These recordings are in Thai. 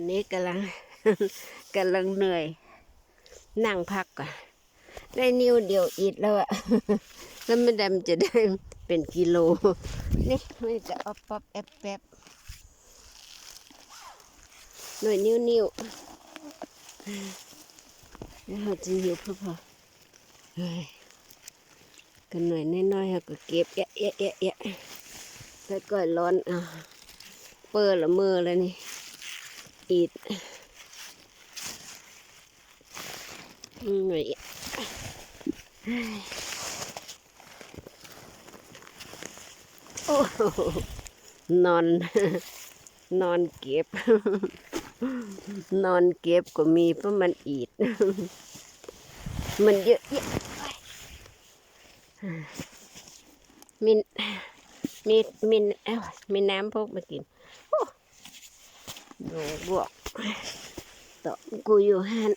อันนี้กำลังกำลังเหนื่อย นั่งพักก่อนได้นิ้วเดียวอีดแล้วอะแล้วไม่ดำจะได้เป็นกิโล นี่มันจะออปป๊อปแอบแป๊บหน่วยนิ้วนิ้วแล้วเราจะหิวเพื่อพอกันหน่อยน้อยๆเราก็เก็บเอะเอะเอะเอะแล้วก็ร้อนอะเปิดละเมือแล้วนี่ อีดอืมหน่อยโอ้นอน นอนเก็บ นอนเก็บก็มีเพราะมันอีด มันเยอะแยะมีมีมีเอ้ามีน้ำพวกมากินโอ้ ดูบวกตอกูอยู่หัน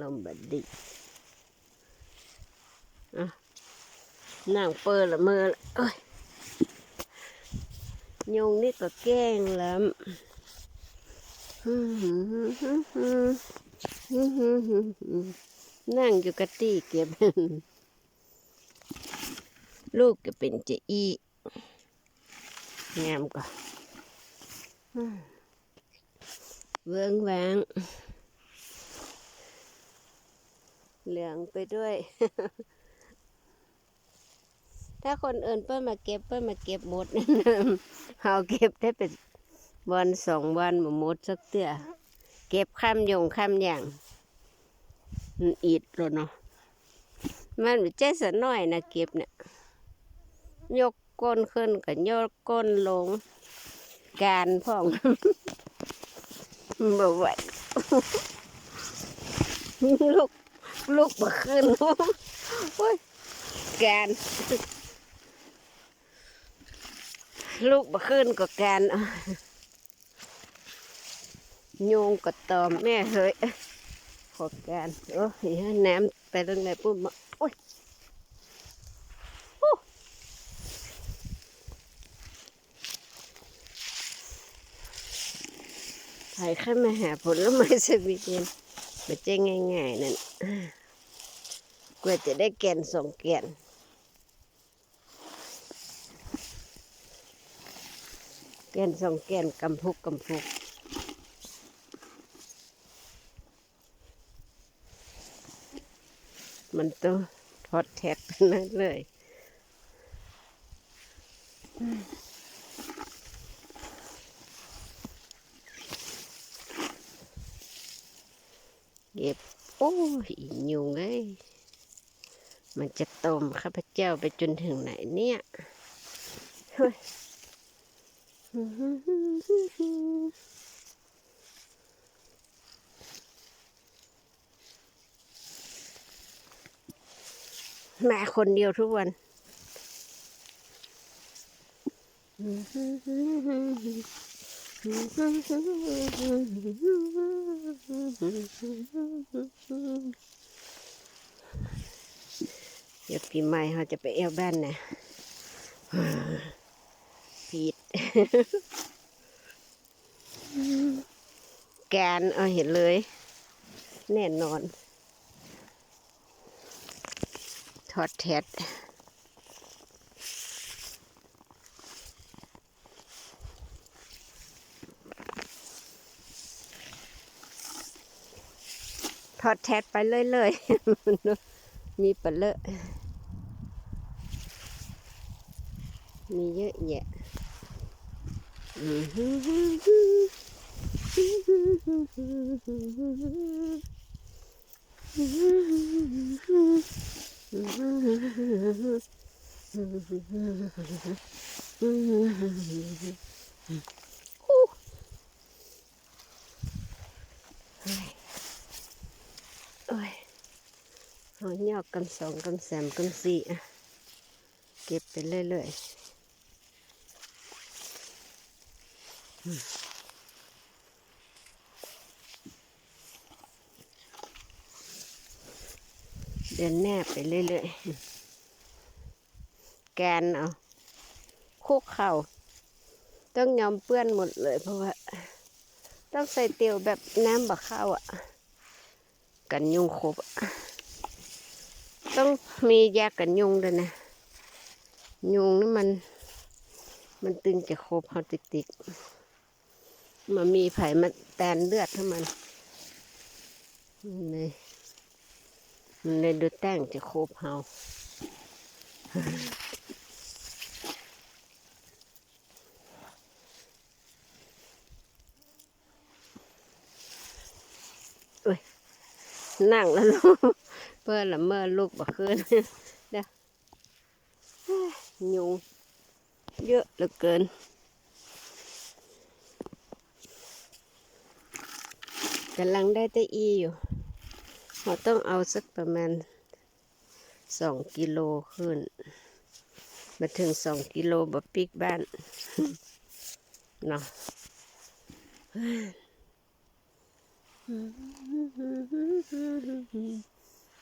ลมบัดดีอะนั่งเปิดละเมือละเอ้ยยงนี่ก็แกล้งแล้วนั่งอยู่กะตี้เก็บ ลูกก็เป็นเจอีงามก่อน เวิ้งแหวงเหลืองไปด้วย ถ้าคนอื่นเปิ้ลมาเก็บเปิ้ลมาเก็บหมดเอาเก็บได้เป็นวันสองวันหมหมดสักเตื้อเก็บข้ามยงข้ามอย่างอีดแล้วเนาะมันเจ๊สน้อยนะเก็บเนี่ย ยกก้นขึ้นกับยกก้นลง การพ่องบ่ไหวลูกลูกบ่ขึ้นโอ้ยการลูกบ่ขึ้นก็การโยงก็ตอมแม่เฮ้ยขอการโอ้ยน้ำไปตรงไหนปุ๊บมาโอ้ย ถ่ายขึ้นมาหาผลไม้สวีเดนมันจะง่ายๆนั่นกว่าจะได้แกนสองแกนแกนสองแกนกำพุกกำพุกมันต้องทอดแท็กนั่นเลย เก็บ โอ้ยอียุงเอ้ยมันจะต้มข้าพเจ้าไปจนถึงไหนเนี่ยเฮ้ยมาคนเดียวทุกวัน เดี๋ยวปีใหม่เราจะไปเอวบ้านนะผิดแกนเอาเห็นเลย แน่นอน ทอดแทด อดแทสไปเรื่อยๆ มีปลาเลอะ มีเยอะแยะอู้ เอายอกกันสองกันสามกันสี่อะเก็บไปเรื่อยๆเดินแนบไปเรื่อยๆ แกนเอาคุกเข่า ต้องยอมเปื้อนหมดเลยเพราะว่า ต้องใส่เตียวแบบน้ำบะข้าวอะกันยุงครบอะ ต้องมียากันยุงด้วยนะ ยุงนี่มัน มันตึงจะโคบเขาติกติกๆมันมีไผ่มาแตนเลือดให้มันมันเลยมันเลยดูแต่งจะโคบเขานั่งแล้วลูก เพื่อละเมื่อลูกบ่คืนเด้อยุงเยอะเหลือเกินกำลังได้แต่อีอยู่เราต้องเอาสักประมาณสองกิโลขึ้น มาถึงสองกิโลบะปิกบ้านเนาะ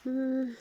Mm-hmm.